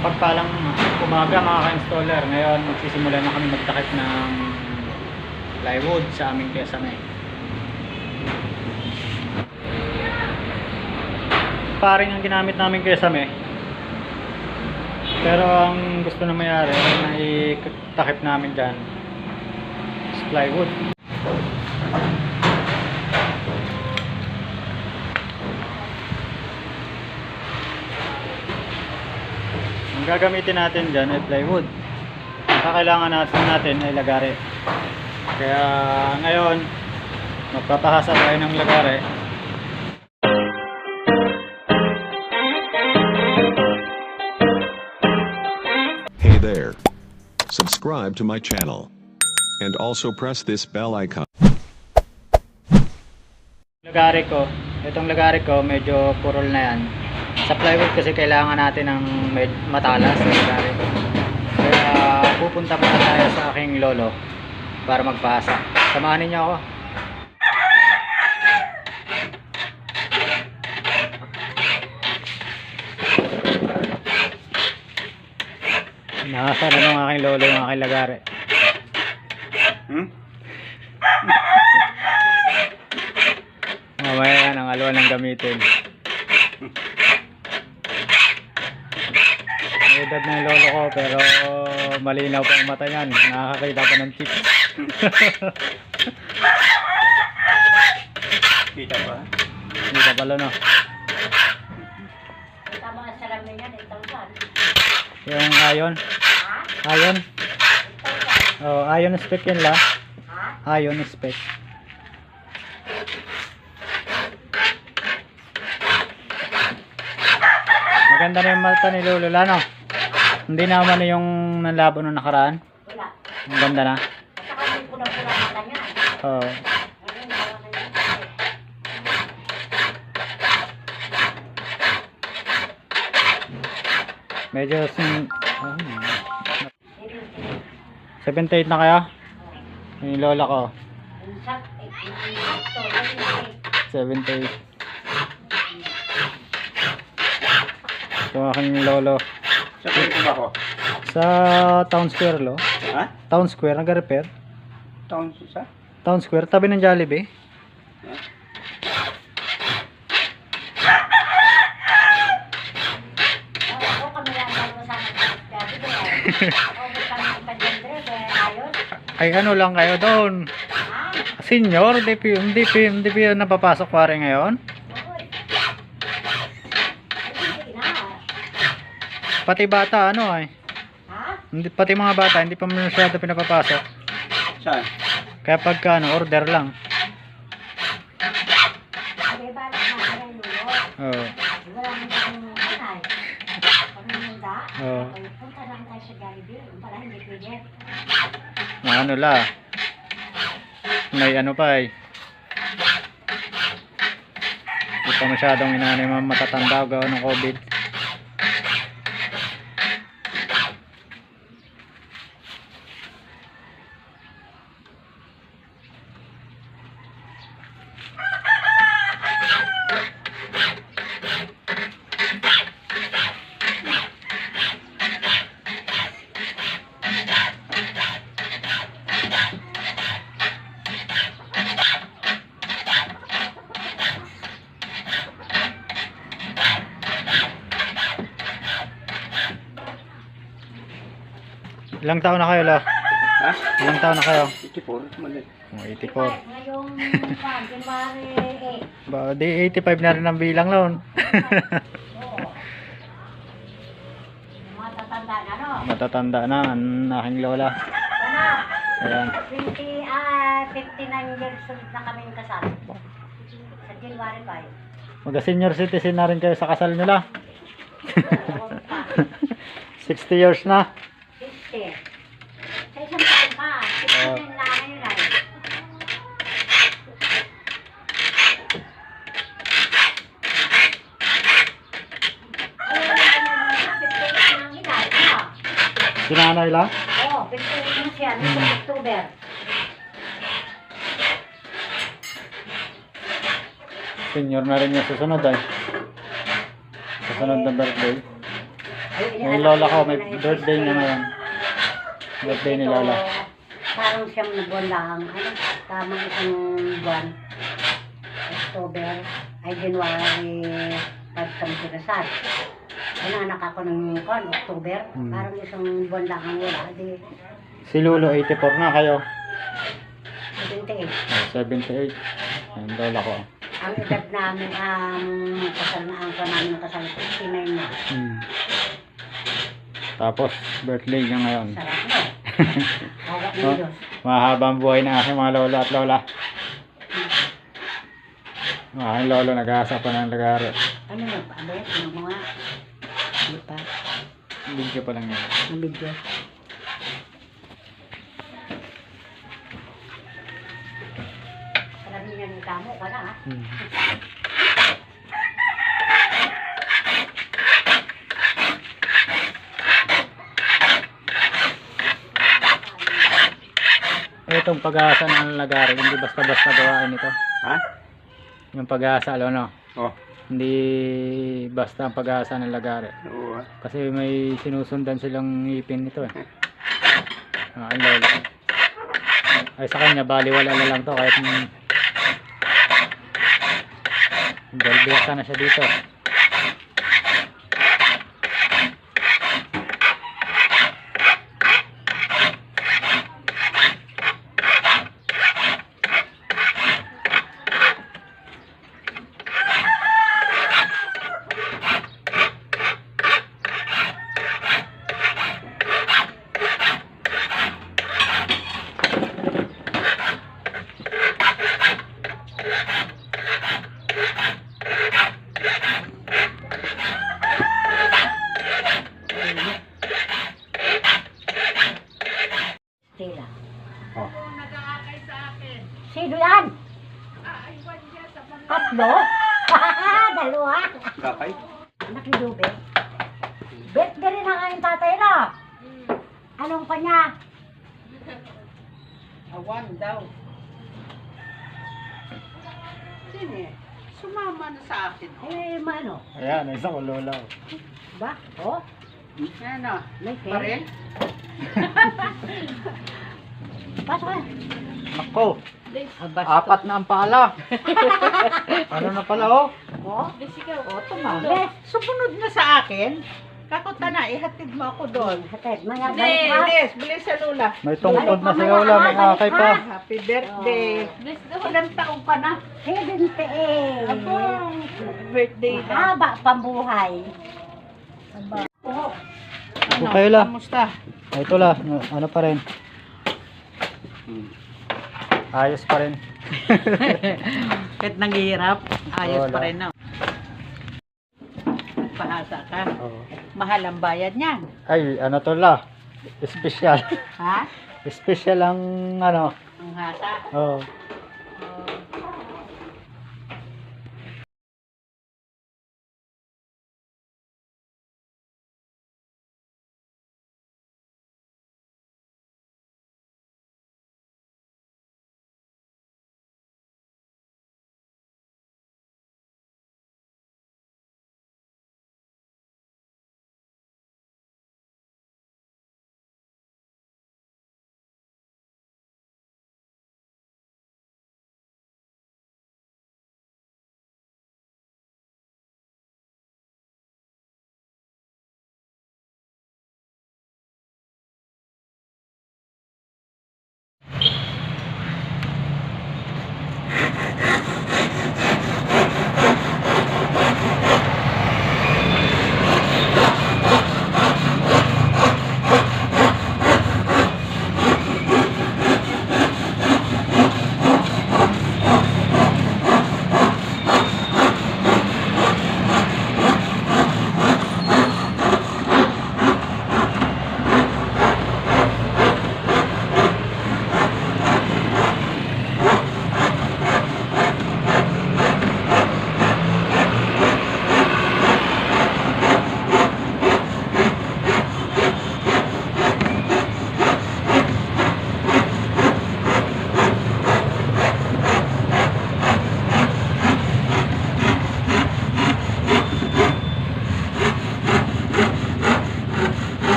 Pagpalang umaga mga ka-installer, ngayon magsisimula na kami magtakip ng plywood sa aming kesame. Paring ang ginamit namin kesame. Pero ang gusto na mayari na itakip namin dyan plywood. Gagamitin natin dyan ay plywood. Ang kakailangan natin, natin ay lagare. Kaya ngayon, magpapahasa tayo ng lagare. Hey there. Subscribe to my channel. And also press this bell icon. Lagare ko, itong lagare ko medyo purol na yan. Sa plywood kasi kailangan natin ng med matalas sa lagare. Kaya pupunta muna tayo sa aking lolo para magpasa. Samahan niyo ako. Nakasa na ng aking lolo yung aking lagare. Hmm? Mamaya yan ang alwan ng gamitin. Edad na yung lolo ko pero malinaw pa ang mata niyan. Nakakakita pa ng chips. Kita ba? Hindi ka pala no. Tama ang salamin yan, itong saan. Yung ayon. Ayon. Oh, ayon spec yan la. Ha? Ayon spec. Maganda na yung mata ni Lolo Lano. Hindi naman yung nanlabo nung nakaraan. Wala. Ang ganda na. At saka may pula-pula mata niya. Oo. Na yun. Medyo sin... Oh, Siril-siril. 78 na kaya? Yung lola ko. Yung sak- eh, yung sakto, yun, eh. 78. Yung aking lolo. Sa ba ako? Sa Town Square lo. Ha? Town Square, nag-repair. Taon sa? Town Square, tabi ng Jollibee. Ayos. Ay ano lang kayo doon. Ha? Senior, hindi pa yun, hindi pa hindi pa napapasok pare ngayon. Oo, eh. Ay, hindi na. Pati bata ano ay. Ha? Hindi, pati mga bata, hindi pa masyado pinapapasok. Saan? Kaya pagka ano, order lang. Oo. Paminunda. Oo. Yung pwede. Na ano la. May ano pa eh. Hindi pa masyadong inanay mga matatanda gawa ng COVID. Ilang taon na kayo la? Ha? Ilang taon na kayo? 84. Mali. Oh, 84. Ngayong pan, January Ba, di 85 na rin ang bilang loan. 8. Oo. Mga tatanda na, no? Matatanda na ang aking lola. Ano? Ayan. 20, ah, 59 years old na kami kasal. Sa January 5. Mag senior citizen na rin kayo sa kasal nila. Oo, pa. 60 years na. 50. Sa isang taon pa. 59 na ngayon ay. Ayun, ayun, ayun, 58 na ang edad, ano? Sinanay la? Oo, 58 na siya, nito October. Senior na rin yung susunod ay. Susunod na birthday. Yung lola ko, may birthday na ngayon. Birthday ni lola. Parang siyam na buwan lang. Ano? Tamang isang buwan. October. Ay, January 5 kami kinasal. Ano, anak ako ng kon, October. Hmm. Parang isang buwan lang ang wala. Di, Si Lolo, 84 na kayo. 78. Oh, 78. Yung lola ko. Ang edad namin, ang kasal na ang namin ng kasal, 59 na. Hmm. Tapos, birthday niya ngayon. Sarap. Hawak ng Oh. Mahabang buhay ng aking mga lolo at lola. Ang aking lolo nag-aasa pa ng lagari. Ano na? Abet, ano mga? Pa. Video pa lang yan. Ang video. Sabi niya ng kamo, wala ha? Hmm. Itong pag-asa ng lagari, hindi basta-basta gawain ito. Ha? Yung pag-asa, ano, Oh. Hindi basta ang pag-asa ng lagari. Oo. Kasi may sinusundan silang ngipin nito eh. Ah, ang lolo. Ay sa kanya, baliwala na lang to kahit Dalbiyasa na siya dito. Tila. Oh. Sino yan? Tatlo? Dalawa? Kakay? Anak ni Dube. Birthday rin ang aking tatay na. Anong pa niya? Awan daw. Sino? Sumama na sa akin. Eh, maano? Ayan, isa ko lola. Ba? Oh, Ano? may Baril? Pasok ka. Ako, apat na ang pala. ano na pala oh? Oh, O, tuma. Yes. Sumunod na sa akin. Kakuta na, ihatid mo ako doon. hatid. Mga balik. Bilis, bilis sa lula. May tungkod na si lola, may akay pa. Happy birthday. Ilang taong ka na? 78. Abo, birthday na. Haba pambuhay. Ano, Okay la. kamusta? Ito la, ano pa rin. Hmm. Ayos pa rin. Kahit nanghihirap, ayos Wala. pa rin na. Pahasa ka. Oh. Mahal ang bayad niyan. Ay, ano to la? Special. Ha? Special ang ano. Ang hasa. Oh.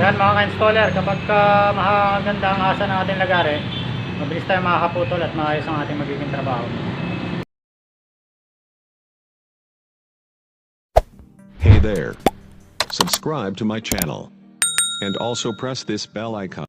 Yan mga ka-installer, kapag ka mahaganda ang asa ng ating lagari, mabilis tayo makakaputol at maayos ang ating magiging trabaho. Hey there. Subscribe to my channel. And also press this bell icon.